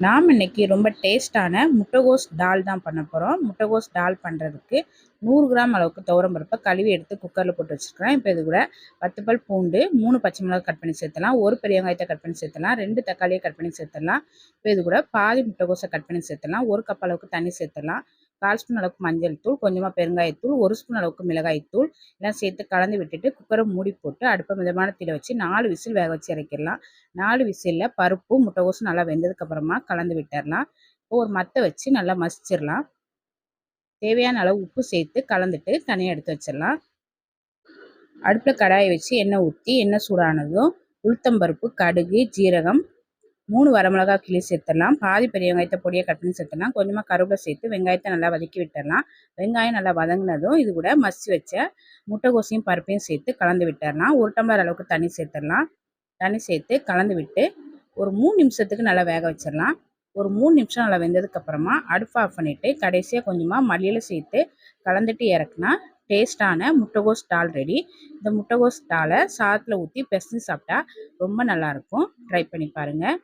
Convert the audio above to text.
நாம் இன்னைக்கு ரொம்ப டேஸ்ட்டான முட்டைகோஸ் டால் தான் பண்ண போகிறோம் முட்டைகோஸ் டால் பண்ணுறதுக்கு நூறு கிராம் அளவுக்கு துவரம் பருப்பை கழுவி எடுத்து குக்கரில் போட்டு வச்சுருக்கிறேன். இப்போ இது கூட பத்து பல் பூண்டு மூணு பச்சை மிளகாய் கட் பண்ணி சேர்த்துலாம் ஒரு பெரிய வெங்காயத்தை கட் பண்ணி சேர்த்துலாம் ரெண்டு தக்காளியை கட் பண்ணி சேர்த்துலாம் இப்போ இது கூட பாதி முட்டைகோஸை கட் பண்ணி சேர்த்துலாம் ஒரு கப் அளவுக்கு தண்ணி சேர்த்துலாம் கால் ஸ்பூன் அளவுக்கு மஞ்சள் தூள் கொஞ்சமாக பெருங்காயத்தூள் ஒரு ஸ்பூன் அளவுக்கு மிளகாய்த்தூள் எல்லாம் சேர்த்து கலந்து விட்டுட்டு குக்கரை மூடி போட்டு அடுப்பை மிதமான தீல வச்சு நாலு விசில் வேக வச்சு இறக்கிடலாம். நாலு விசிலில் பருப்பு முட்டைகோசு நல்லா வெந்ததுக்கப்புறமா கலந்து விட்டுடலாம். இப்போ ஒரு மத்தை வச்சு நல்லா மசிச்சிடலாம். தேவையான அளவு உப்பு சேர்த்து கலந்துட்டு தனியாக எடுத்து வச்சிடலாம். அடுப்பில் கடாயை வச்சு எண்ணெய் ஊற்றி எண்ணெய் சூடானதும் உளுத்தம்பருப்பு கடுகு ஜீரகம் மூணு வரமிளகா கிளி சேர்த்துடலாம். பாதி பெரிய வெங்காயத்தை பொடியை கட் பண்ணி சேர்த்துடலாம். கொஞ்சமாக கருவேப்பிலை சேர்த்து வெங்காயத்தை நல்லா வதக்கி விட்டுடலாம். வெங்காயம் நல்லா வதங்கினதும் இது கூட மசி வச்ச முட்டைகோசையும் பருப்பையும் சேர்த்து கலந்து விட்டுடலாம். ஒரு டம்ளர் அளவுக்கு தண்ணி சேர்த்துடலாம். தண்ணி சேர்த்து கலந்து விட்டு ஒரு மூணு நிமிஷத்துக்கு நல்லா வேக வச்சிடலாம். ஒரு மூணு நிமிஷம் நல்லா வெந்ததுக்கப்புறமா அடுப்பு ஆஃப் பண்ணிவிட்டு கடைசியாக கொஞ்சமாக மல்லியில் சேர்த்து கலந்துட்டு இறக்குனா டேஸ்டான முட்டைகோஸ் டால் ரெடி இந்த முட்டைகோஸ் டாலை சாதத்தில் ஊற்றி பெசஞ்சு சாப்பிட்டா ரொம்ப நல்லாயிருக்கும் ட்ரை பண்ணி பாருங்கள்